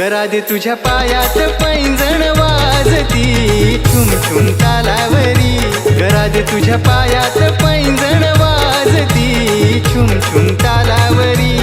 घरात तुझ्या पायात पैंजण वाजती. छुम छुम तालावरी. घरात तुझ्या पायात पैंजण वाजती. छुम तालावरी.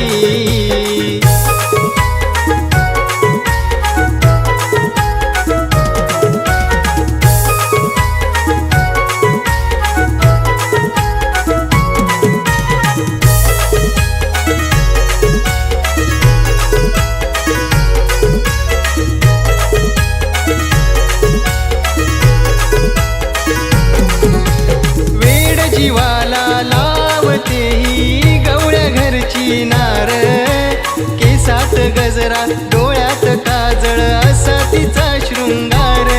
गजरा डोळ्यात काजळ असा तिचा शृंगार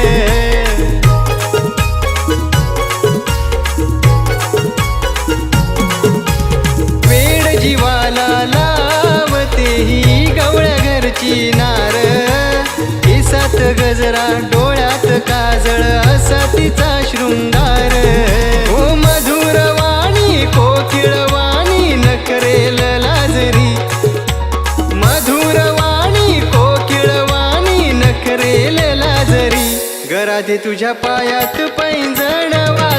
वेड जीवाला लावते ही गवळ्या घरची नार. केसात गजरा डोळ्यात काजळ असा तिचा शृंगार घरात तुझ्या पायात पैंजणवा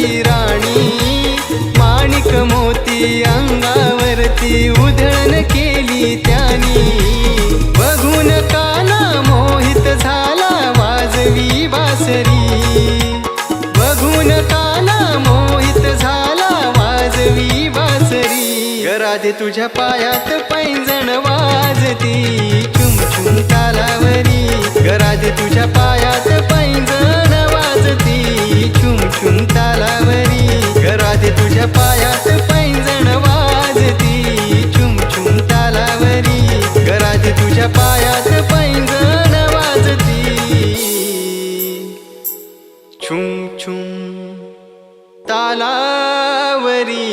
माझी राणी. माणिक मोती अंगावरती उधळण केली त्यानी. बघून काना मोहित झाला वाजवी बासरी. बघून काना मोहित झाला वाजवी बासरी. घरात तुझ्या पायात पैंजण वाजती. चुम चुम तालावरी. घरात तुझ्या पायात छुम छुम तालावरी